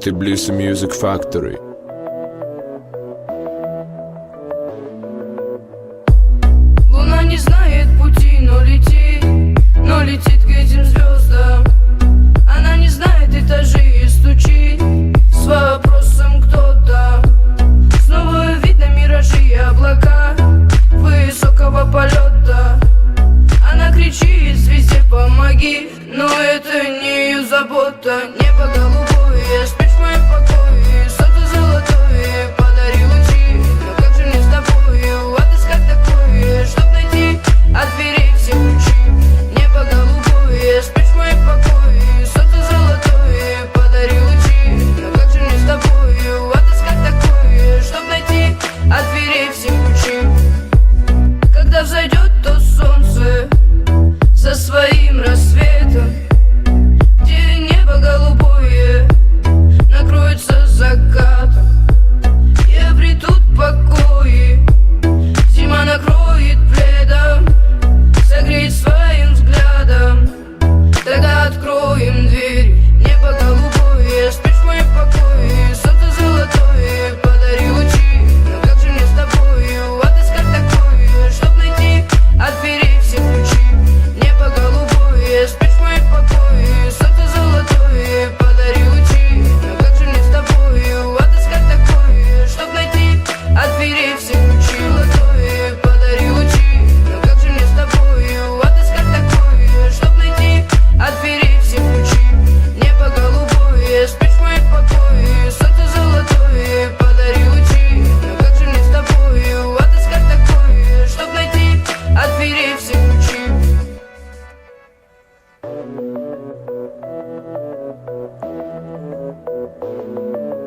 Tbilisi Music Factory. Луна не знает пути, но летит, но летит к этим звездам. Она не знает этажей и стучит с вопросом кто там. Снова видно миражи и облака высокого полета помоги Но это не ее забота. Небо голубое, что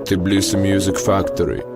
Tbilisi Music Factory.